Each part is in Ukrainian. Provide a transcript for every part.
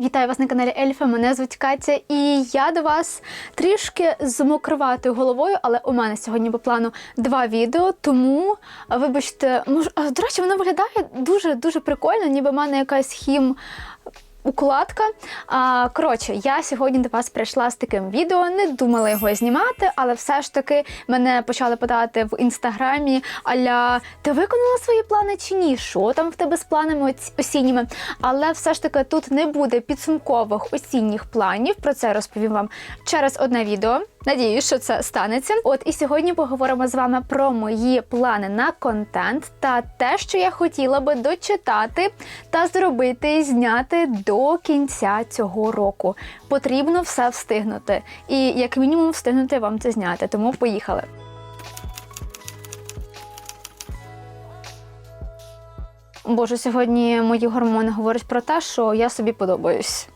Вітаю вас на каналі Ельфа. Мене звуть Катя, і я до вас трішки з мокроватою головою, але у мене сьогодні по плану два відео. Тому вибачте, мож... до речі, воно виглядає дуже дуже прикольно, ніби в мене якась хім. Укладка. А, коротше, я сьогодні до вас прийшла з таким відео, не думала його знімати, але все ж таки мене почали питати в інстаграмі: Аля, ти виконала свої плани чи ні? Що там в тебе з планами осінніми? Але все ж таки тут не буде підсумкових осінніх планів. Про це розповім вам через одне відео. Надіюсь, що це станеться. От і сьогодні поговоримо з вами про мої плани на контент та те, що я хотіла би дочитати та зробити і зняти до кінця цього року. Потрібно все встигнути. І як мінімум встигнути вам це зняти. Тому поїхали. Боже, сьогодні мої гормони говорять про те, що я собі подобаюсь.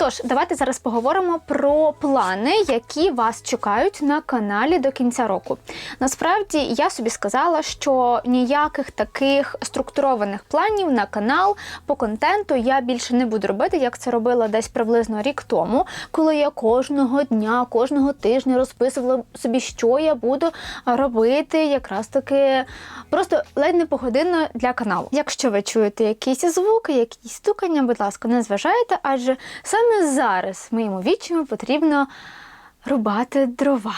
Тож, давайте зараз поговоримо про плани, які вас чекають на каналі до кінця року. Насправді я собі сказала, що ніяких таких структурованих планів на канал по контенту я більше не буду робити, як це робила десь приблизно рік тому, коли я кожного дня, кожного тижня розписувала собі, що я буду робити, якраз таки просто ледь не погодинно для каналу. Якщо ви чуєте якісь звуки, якісь стукання, будь ласка, не зважайте, адже саме зараз моєму вічому потрібно рубати дрова.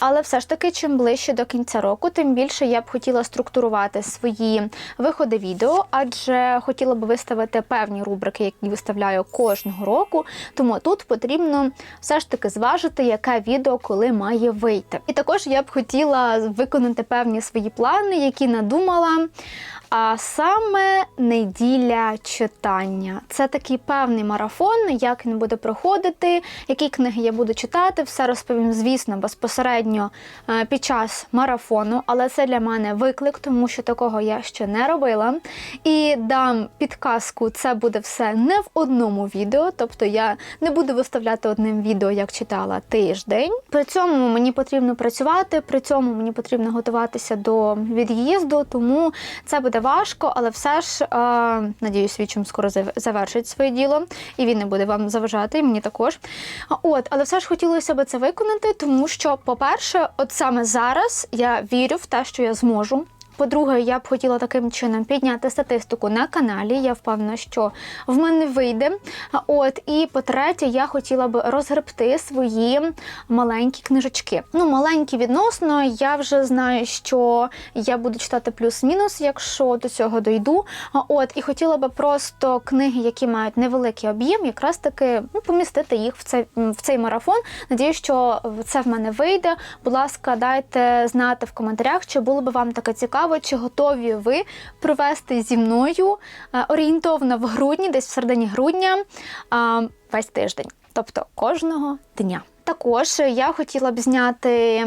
Але все ж таки, чим ближче до кінця року, тим більше я б хотіла структурувати свої виходи відео, адже хотіла б виставити певні рубрики, які виставляю кожного року. Тому тут потрібно все ж таки зважити, яке відео коли має вийти. І також я б хотіла виконати певні свої плани, які надумала. А саме неділя читання. Це такий певний марафон, як він буде проходити, які книги я буду читати. Все розповім, звісно, безпосередньо е, під час марафону, але це для мене виклик, тому що такого я ще не робила. І дам підказку, це буде все не в одному відео, тобто я не буду виставляти одним відео, як читала тиждень. При цьому мені потрібно працювати, при цьому мені потрібно готуватися до від'їзду, тому це буде важко, але все ж е, надіюсь, відчим скоро завершить своє діло, і він не буде вам заважати, і мені також. От, але все ж хотілося би це виконати, тому що, по-перше, от саме зараз я вірю в те, що я зможу. По-друге, я б хотіла таким чином підняти статистику на каналі. Я впевнена, що в мене вийде. От і по-третє, я хотіла б розгребти свої маленькі книжечки. Ну, маленькі відносно. Я вже знаю, що я буду читати плюс-мінус, якщо до цього дойду. От і хотіла би просто книги, які мають невеликий об'єм, якраз таки ну, помістити їх в цей в цей марафон. Надію, що це в мене вийде. Будь ласка, дайте знати в коментарях, чи було би вам таке цікаво, чи готові ви провести зі мною е, орієнтовно в грудні, десь в середині грудня, весь тиждень, тобто кожного дня. Також я хотіла б зняти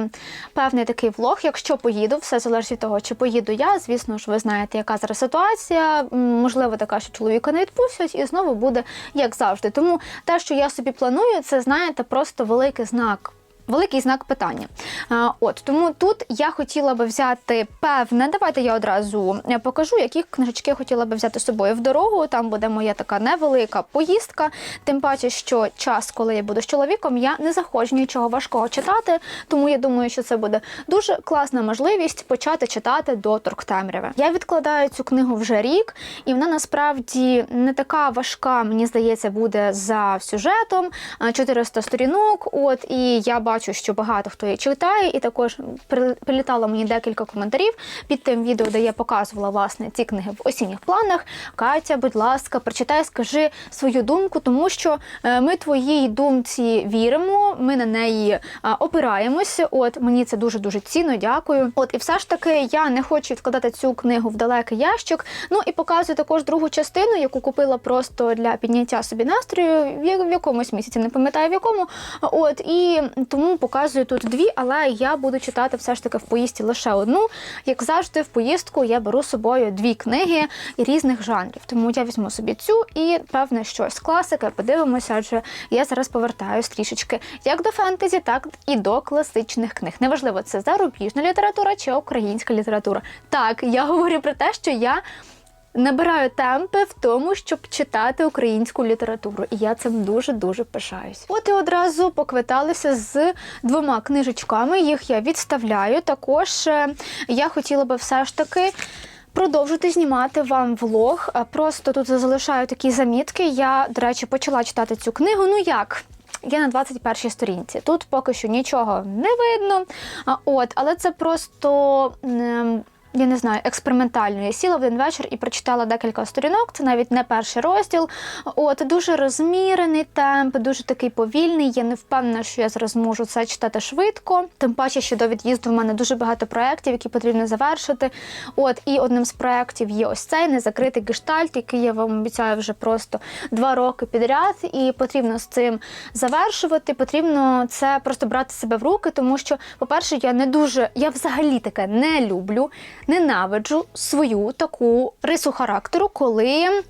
певний такий влог, якщо поїду, все залежить від того, чи поїду я. Звісно ж, ви знаєте, яка зараз ситуація. Можливо, така, що чоловіка не відпустять, і знову буде як завжди. Тому те, що я собі планую, це знаєте, просто великий знак. Великий знак питання. От тому тут я хотіла би взяти певне. Давайте я одразу е, покажу, які книжечки хотіла би взяти з собою в дорогу. Там буде моя така невелика поїздка. Тим паче, що час, коли я буду з чоловіком, я не захочу нічого важкого читати. Тому я думаю, що це буде дуже класна можливість почати читати до торктемряви. Я відкладаю цю книгу вже рік, і вона насправді не така важка, мені здається, буде за сюжетом. 400 сторінок. От і я бачу, що багато хто її читає, і також прилітало мені декілька коментарів під тим відео, де я показувала власне ці книги в осінніх планах. Катя, будь ласка, прочитай, скажи свою думку, тому що е, ми твоїй думці віримо, ми на неї опираємося. От мені це дуже дуже цінно. Дякую. От і все ж таки я не хочу відкладати цю книгу в далекий ящик. Ну і показую також другу частину, яку купила просто для підняття собі настрою в якомусь місяці, не пам'ятаю в якому. От і тому показую тут дві, але я буду читати все ж таки в поїздці лише одну. Як завжди, в поїздку я беру з собою дві книги різних жанрів. Тому я візьму собі цю і певне щось класики. Подивимося, адже я зараз повертаюсь трішечки як до фентезі, так і до класичних книг. Неважливо, це зарубіжна література чи українська література. Так, я говорю про те, що я набираю темпи в тому, щоб читати українську літературу. І я цим дуже-дуже пишаюсь. От і одразу поквиталися з двома книжечками. Їх я відставляю. Також е, я хотіла би все ж таки. Продовжити знімати вам влог. Е, Просто тут залишаю такі замітки. Я, до речі, почала читати цю книгу. Ну як? Я на 21-й сторінці. Тут поки що нічого не видно. От, але це просто. Я не знаю, експериментально. Я сіла в один вечір і прочитала декілька сторінок. Це навіть не перший розділ. От дуже розмірений темп, дуже такий повільний. Я не впевнена, що я зараз можу це читати швидко. Тим паче, що до від'їзду в мене дуже багато проєктів, які потрібно завершити. От і одним з проєктів є ось цей незакритий гештальт, який я вам обіцяю вже просто два роки підряд. І потрібно з цим завершувати. Потрібно це просто брати себе в руки, тому що, по-перше, я не дуже, я взагалі таке не люблю, ненавиджу свою таку рису характеру, коли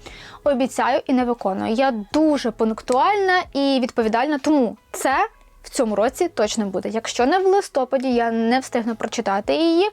обіцяю і не виконую. Я дуже пунктуальна і відповідальна, тому це. В цьому році точно буде. Якщо не в листопаді я не встигну прочитати її,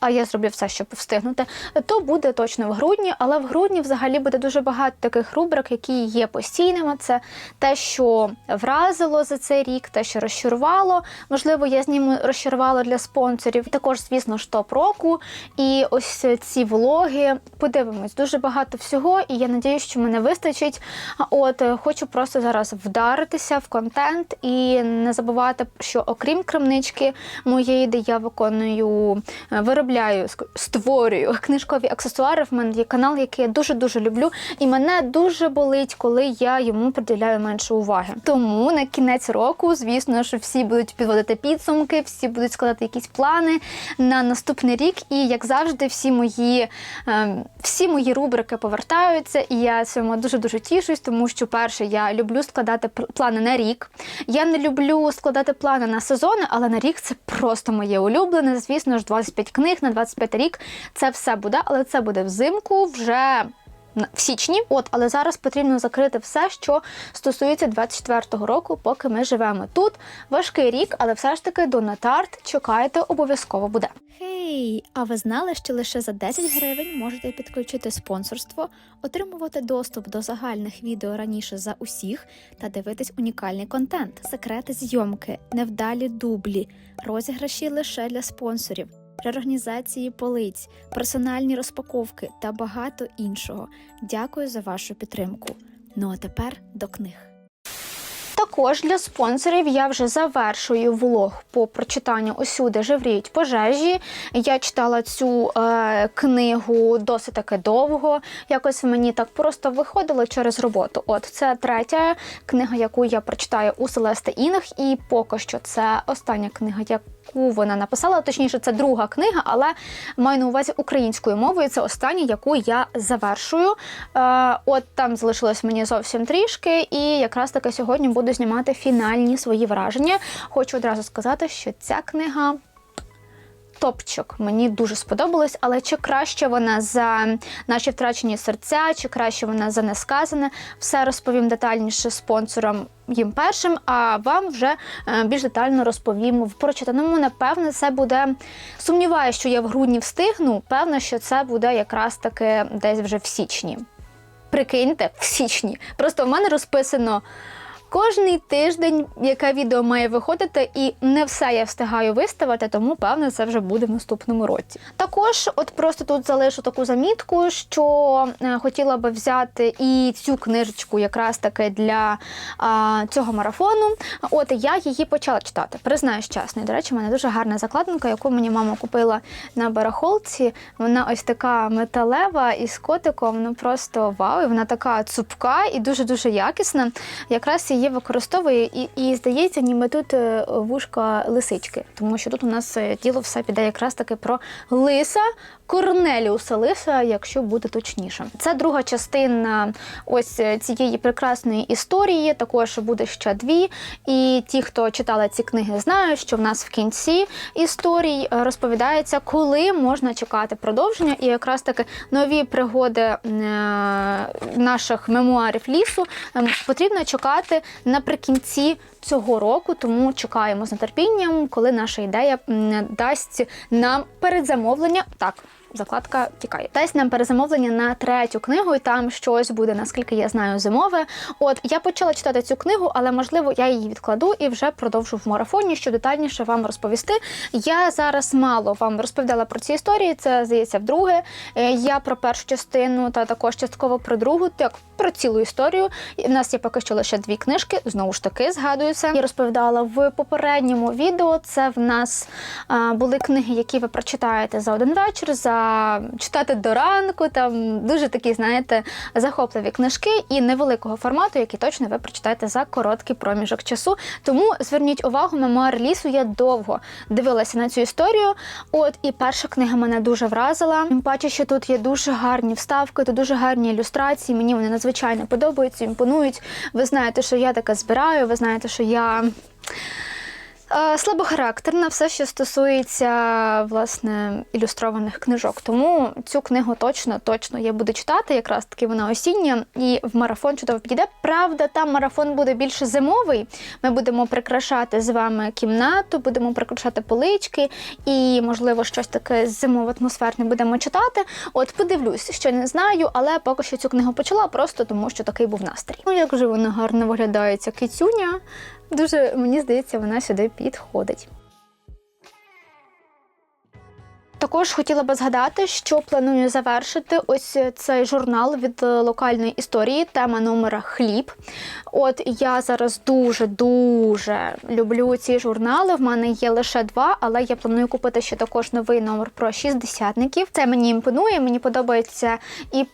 а я зроблю все, щоб встигнути, то буде точно в грудні. Але в грудні взагалі буде дуже багато таких рубрик, які є постійними. Це те, що вразило за цей рік, те, що розчарувало. Можливо, я зніму розчарувало для спонсорів. Також, звісно ж, топ року. І ось ці влоги. Подивимось, дуже багато всього, і я надію, що мене вистачить. От хочу просто зараз вдаритися в контент і не забувати, що окрім крамнички моєї, де я виконую, е, виробляю, створюю книжкові аксесуари. В мене є канал, який я дуже дуже люблю, і мене дуже болить, коли я йому приділяю менше уваги. Тому на кінець року, звісно, що всі будуть підводити підсумки, всі будуть складати якісь плани на наступний рік. І як завжди, всі мої ем, всі мої рубрики повертаються, і я цьому дуже дуже тішусь, тому що перше, я люблю складати плани на рік. Я не люблю складати плани на сезони, але на рік це просто моє улюблене. Звісно ж, 25 книг на 25 рік. Це все буде, але це буде взимку вже. В січні, от, але зараз потрібно закрити все, що стосується 24-го року, поки ми живемо. Тут. Важкий рік, але все ж таки до Натарт чекайте, обов'язково буде. Хей, а ви знали, що лише за 10 гривень можете підключити спонсорство, отримувати доступ до загальних відео раніше за усіх та дивитись унікальний контент, секрети зйомки, невдалі дублі, розіграші лише для спонсорів, реорганізації полиць, персональні розпаковки та багато іншого. Дякую за вашу підтримку. Ну а тепер до книг. Також для спонсорів я вже завершую влог по прочитанню усюди живріють пожежі. Я читала цю е, книгу досить таки довго. Якось мені так просто виходило через роботу. От це третя книга, яку я прочитаю у Селести Інг, і поки що це остання книга, яку вона написала. Точніше, це друга книга, але маю на увазі українською мовою. Це остання, яку я завершую. Е, от там залишилось мені зовсім трішки, і якраз таки сьогодні буду знімати фінальні свої враження. Хочу одразу сказати, що ця книга. Топчик мені дуже сподобалось, але чи краще вона за наші втрачені серця, чи краще вона за несказане, все розповім детальніше спонсорам їм першим, а вам вже е, більш детально розповім в прочитаному. Напевне, це буде сумніваюся, що я в грудні встигну. Певно, що це буде якраз таки десь вже в січні. Прикиньте, в січні. Просто в мене розписано. Кожний тиждень, яке відео має виходити, і не все я встигаю виставити, тому певне це вже буде в наступному році. Також, от просто тут залишу таку замітку, що е, хотіла би взяти і цю книжечку, якраз таки для а, цього марафону. От я її почала читати. Признаюсь чесно. До речі, в мене дуже гарна закладинка, яку мені мама купила на барахолці. Вона ось така металева із котиком. Ну просто вау! І вона така цупка і дуже дуже якісна. Якраз її використовує і, і здається, ніби тут е, вушка лисички, тому що тут у нас тіло діло все піде якраз таки про лиса. Корнеліуса Лиса, якщо буде точніше, це друга частина ось е, цієї прекрасної історії. Також буде ще дві. І ті, хто читали ці книги, знають, що в нас в кінці історій е, розповідається, коли можна чекати продовження, і якраз таки нові пригоди е, наших мемуарів лісу ем, потрібно чекати наприкінці цього року, тому чекаємо з нетерпінням, коли наша ідея дасть нам передзамовлення. Так. Закладка тікає. Десь нам перезамовлення на третю книгу, і там щось буде, наскільки я знаю, зимове. От я почала читати цю книгу, але можливо я її відкладу і вже продовжу в марафоні, щоб детальніше вам розповісти. Я зараз мало вам розповідала про ці історії. Це здається вдруге. Е, Я про першу частину та також частково про другу, так про цілу історію. В нас є поки що лише дві книжки. Знову ж таки, згадую це. Я розповідала в попередньому відео. Це в нас були книги, які ви прочитаєте за один вечір, за читати до ранку. Там дуже такі, знаєте, захопливі книжки і невеликого формату, які точно ви прочитаєте за короткий проміжок часу. Тому зверніть увагу, мемуар лісу. Я довго дивилася на цю історію. От і перша книга мене дуже вразила. Тим паче, що тут є дуже гарні вставки, тут дуже гарні ілюстрації. Мені вони надзвичайно подобаються, імпонують. Ви знаєте, що я таке збираю. Ви знаєте, що я. Е, Слабохарактерна, все, що стосується власне ілюстрованих книжок. Тому цю книгу точно точно я буду читати. Якраз таки вона осіння і в марафон чудово підійде. Правда, там марафон буде більше зимовий. Ми будемо прикрашати з вами кімнату, будемо прикрашати полички і, можливо, щось таке зимово атмосферне будемо читати. От подивлюсь, що не знаю, але поки що цю книгу почала, просто тому що такий був настрій. Ну як же вона гарно виглядає, ця кицюня. Дуже мені здається, вона сюди підходить. Також хотіла би згадати, що планую завершити ось цей журнал від локальної історії, тема номера хліб. От я зараз дуже дуже люблю ці журнали. В мене є лише два, але я планую купити ще також новий номер про шістдесятників. Це мені імпонує, мені подобається і.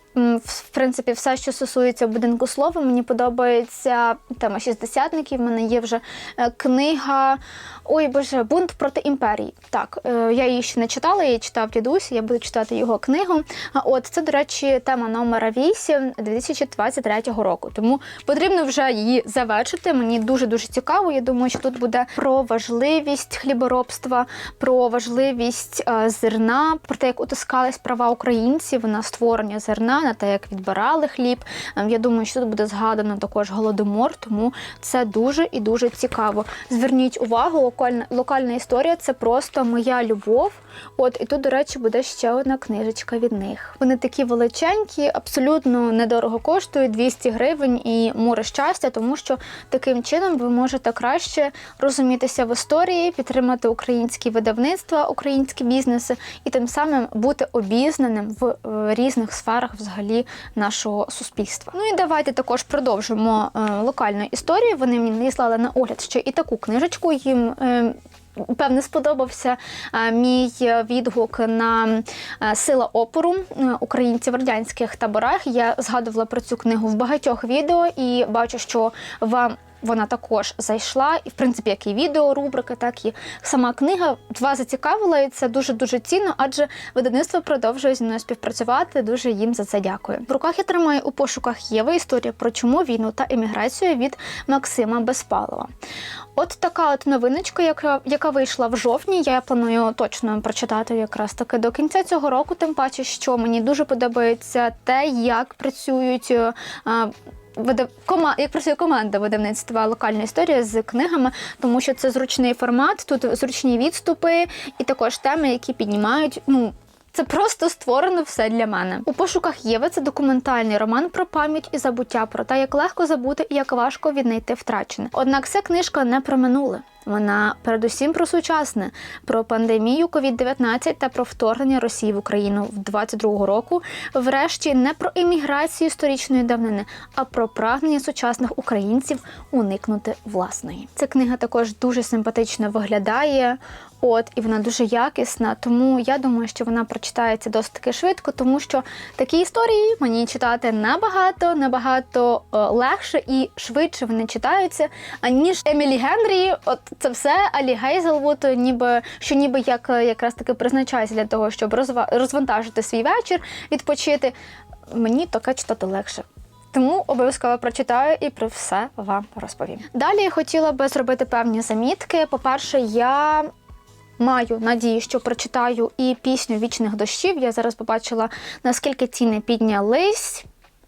В принципі, все, що стосується будинку слова, мені подобається тема шістдесятників. В мене є вже е, книга. Ой, боже, бунт проти імперії. Так, е, я її ще не читала, я читав дідусь, я буду читати його книгу. А От це, до речі, тема номера 8 2023 року. Тому потрібно вже її завершити. Мені дуже дуже цікаво. Я думаю, що тут буде про важливість хліборобства, про важливість е, зерна, про те, як утискались права українців на створення зерна, на те, як відбирали хліб. Ем, Я думаю, що тут буде згадано також голодомор, тому це дуже і дуже цікаво. Зверніть увагу, локальна, локальна історія це просто моя любов. От і тут, до речі, буде ще одна книжечка від них. Вони такі величенькі, абсолютно недорого коштують 200 гривень і море щастя, тому що таким чином ви можете краще розумітися в історії, підтримати українські видавництва, українські бізнеси і тим самим бути обізнаним в е, різних сферах взагалі нашого суспільства. Ну і давайте також продовжимо е, локальну історію. Вони мені надіслали на огляд ще і таку книжечку. Їм е, Певне, сподобався е, мій відгук на сила опору українців в радянських таборах. Я згадувала про цю книгу в багатьох відео і бачу, що вам. Вона також зайшла, і в принципі, як і відео, рубрика, так і сама книга вас зацікавила, і це дуже дуже цінно, адже видавництво продовжує зі мною співпрацювати. Дуже їм за це дякую. В руках я тримаю у пошуках Єви історія про чуму, війну та еміграцію від Максима Безпалова. От така от новиночка, яка, яка вийшла в жовтні. Я планую точно прочитати якраз таки до кінця цього року. Тим паче, що мені дуже подобається те, як працюють. Видав... кома... як працює команда видавництва локальна історія з книгами, тому що це зручний формат, тут зручні відступи і також теми, які піднімають. Ну, це просто створено все для мене. У пошуках Єви це документальний роман про пам'ять і забуття, про те, як легко забути і як важко віднайти втрачене. Однак ця книжка не про минуле. Вона передусім про сучасне, про пандемію COVID-19 та про вторгнення Росії в Україну в 22 року. Врешті не про еміграцію сторічної давнини, а про прагнення сучасних українців уникнути власної. Ця книга також дуже симпатично виглядає. От і вона дуже якісна, тому я думаю, що вона прочитається досить таки швидко, тому що такі історії мені читати набагато, набагато е, легше і швидше вони читаються, аніж Емілі Генрі. От це все Алі Гейзелвуд, ніби що ніби як е, якраз таки призначається для того, щоб розвантажити свій вечір, відпочити. Мені таке читати легше. Тому обов'язково прочитаю і про все вам розповім. Далі я хотіла би зробити певні замітки. По-перше, я маю надію, що прочитаю і пісню вічних дощів. Я зараз побачила, наскільки ціни піднялись.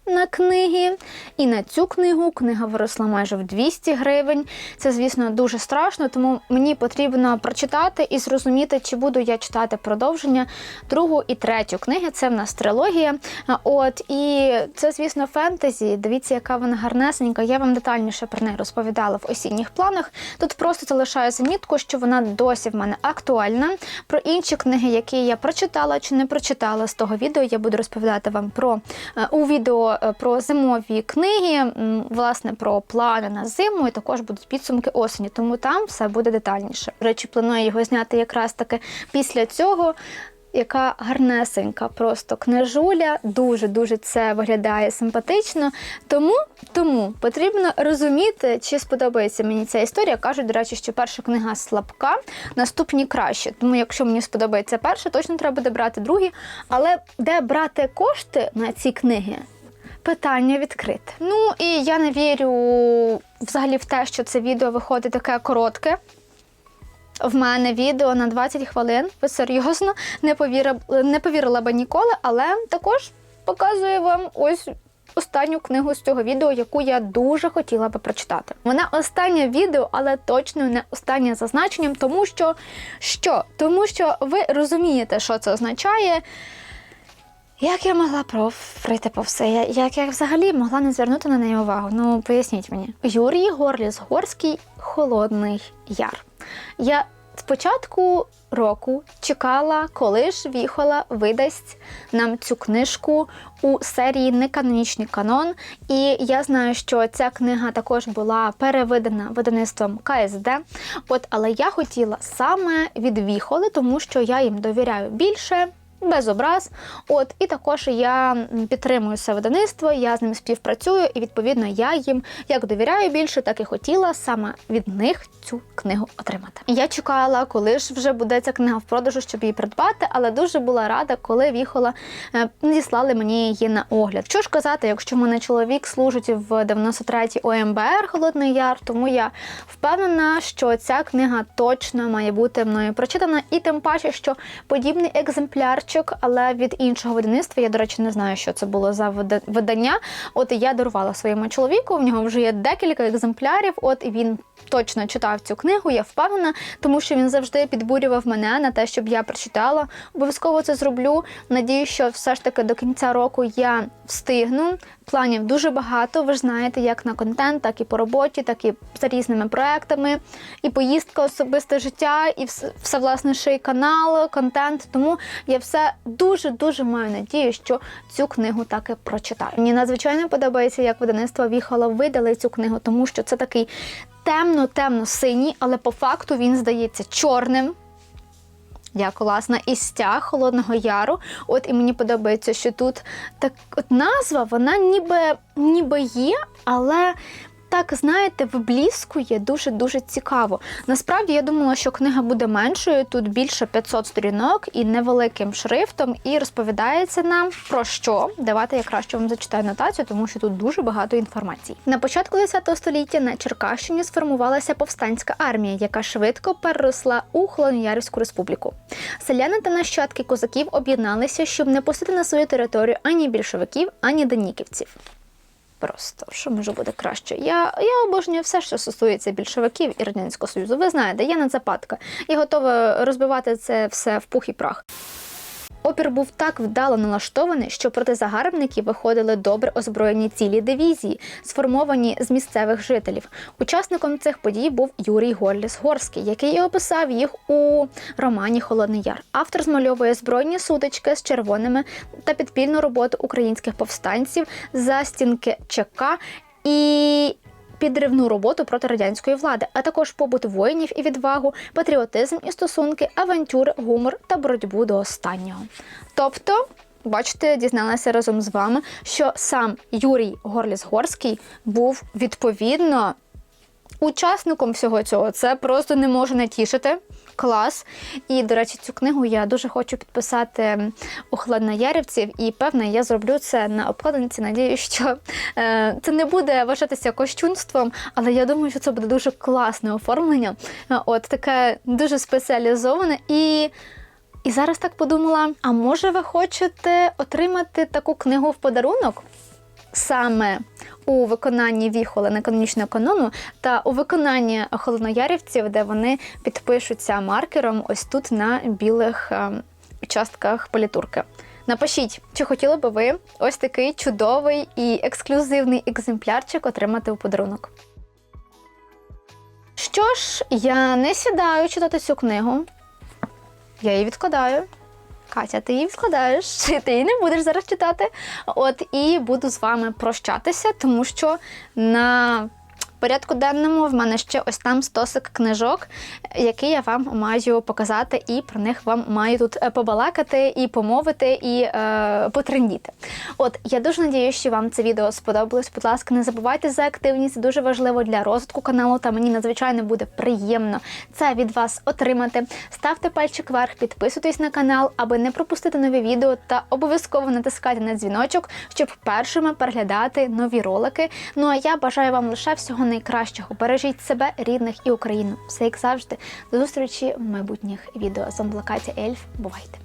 На книги. І на цю книгу книга виросла майже в 200 гривень. Це, звісно, дуже страшно, тому мені потрібно прочитати і зрозуміти, чи буду я читати продовження другу і третю книги. Це в нас трилогія. От і це, звісно, фентезі. Дивіться, яка вона гарнесенька. Я вам детальніше про неї розповідала в осінніх планах. Тут просто залишаю замітку, що вона досі в мене актуальна. Про інші книги, які я прочитала чи не прочитала з того відео, я буду розповідати вам про е, у відео е, про зимові книги, власне, про плани на зиму, і також будуть підсумки осені. Тому там все буде детальніше. До речі, планую його зняти якраз таки після цього. Яка гарнесенька, просто книжуля, дуже дуже це виглядає симпатично. Тому, тому потрібно розуміти, чи сподобається мені ця історія. Кажуть, до речі, що перша книга слабка, наступні краще. Тому, якщо мені сподобається перша, точно треба буде брати другі. Але де брати кошти на ці книги? Питання відкрите. Ну і я не вірю взагалі в те, що це відео виходить таке коротке. В мене відео на 20 хвилин. Ви серйозно не повірила, не повірила би ніколи, але також показую вам ось останню книгу з цього відео, яку я дуже хотіла би прочитати. Вона останнє відео, але точно не останнє за значенням, тому що що? Тому що ви розумієте, що це означає. Як я могла пройти по все? Як я взагалі могла не звернути на неї увагу? Ну, поясніть мені. Юрій Горліс Горський Холодний Яр. Я з початку року чекала, коли ж Віхола видасть нам цю книжку у серії Неканонічний канон. І я знаю, що ця книга також була переведена видавництвом КСД. От, але я хотіла саме від Віхоли, тому що я їм довіряю більше. Без образ, от і також я підтримую це видавництво, я з ним співпрацюю, і відповідно я їм як довіряю більше, так і хотіла саме від них цю книгу отримати. Я чекала, коли ж вже буде ця книга в продажу, щоб її придбати, але дуже була рада, коли віхола е, надіслали мені її на огляд. Що ж казати, якщо мене чоловік служить в 93-й ОМБР Холодний Яр, тому я впевнена, що ця книга точно має бути мною прочитана, і тим паче, що подібний екземплярчик, але від іншого видавництва, я, до речі, не знаю, що це було за видання. От я дарувала своєму чоловіку. В нього вже є декілька екземплярів. От і він точно читав цю книгу. Я впевнена, тому що він завжди підбурював мене на те, щоб я прочитала. Обов'язково це зроблю. Надію, що все ж таки до кінця року я встигну. Планів дуже багато. Ви ж знаєте, як на контент, так і по роботі, так і за різними проектами, і поїздка, особисте життя, і все, все власне ще й канал, контент. Тому я все дуже дуже маю надію, що цю книгу так і прочитаю. Мені надзвичайно подобається, як видавництво Віхола видали цю книгу, тому що це такий темно-темно-синій, але по факту він здається чорним. Я класна і стяг Холодного Яру. От і мені подобається, що тут так от назва, вона ніби, ніби є, але так, знаєте, вибліскує дуже-дуже цікаво. Насправді я думала, що книга буде меншою, тут більше 500 сторінок і невеликим шрифтом, і розповідається нам про що. Давайте я краще вам зачитаю нотацію, тому що тут дуже багато інформації. На початку ХХ століття на Черкащині сформувалася повстанська армія, яка швидко переросла у Холодноярську республіку. Селяни та нащадки козаків об'єдналися, щоб не пустити на свою територію ані більшовиків, ані деніківців. Просто що може бути краще? Я, я обожнюю все, що стосується більшовиків і радянського союзу. Ви знаєте, я не западка. Я готова розбивати це все в пух і прах. Опір був так вдало налаштований, що проти загарбників виходили добре озброєні цілі дивізії, сформовані з місцевих жителів. Учасником цих подій був Юрій Горліс Горський, який і описав їх у романі Холодний Яр. Автор змальовує збройні сутички з червоними та підпільну роботу українських повстанців, застінки ЧК і підривну роботу проти радянської влади, а також побут воїнів і відвагу, патріотизм і стосунки, авантюри, гумор та боротьбу до останнього. Тобто. Бачите, дізналася разом з вами, що сам Юрій Горліс-Горський був відповідно учасником всього цього. Це просто не може не тішити. Клас. І, до речі, цю книгу я дуже хочу підписати у Хладноярівців, і певне, я зроблю це на обкладинці. Надію, що е, це не буде вважатися кощунством, але я думаю, що це буде дуже класне оформлення. Е, От таке дуже спеціалізоване і. І зараз так подумала: а може ви хочете отримати таку книгу в подарунок? Саме у виконанні віхола на канонічного канону та у виконанні холодноярівців, де вони підпишуться маркером ось тут на білих е, частках політурки. Напишіть, чи хотіли би ви ось такий чудовий і ексклюзивний екземплярчик отримати у подарунок. Що ж, я не сідаю читати цю книгу. Я її відкладаю. Катя, ти її відкладаєш, ти її не будеш зараз читати. От і буду з вами прощатися, тому що на порядку денному в мене ще ось там стосик книжок, які я вам маю показати, і про них вам маю тут е, побалакати і помовити, і е, потрендіти. От я дуже надіюся, що вам це відео сподобалось. Будь ласка, не забувайте за активність, дуже важливо для розвитку каналу. Та мені надзвичайно буде приємно це від вас отримати. Ставте пальчик вверх, підписуйтесь на канал, аби не пропустити нові відео, та обов'язково натискайте на дзвіночок, щоб першими переглядати нові ролики. Ну а я бажаю вам лише всього найкращого. Бережіть себе, рідних і Україну. Все як завжди. До зустрічі в майбутніх відео. З вами Катя Ельф. Бувайте!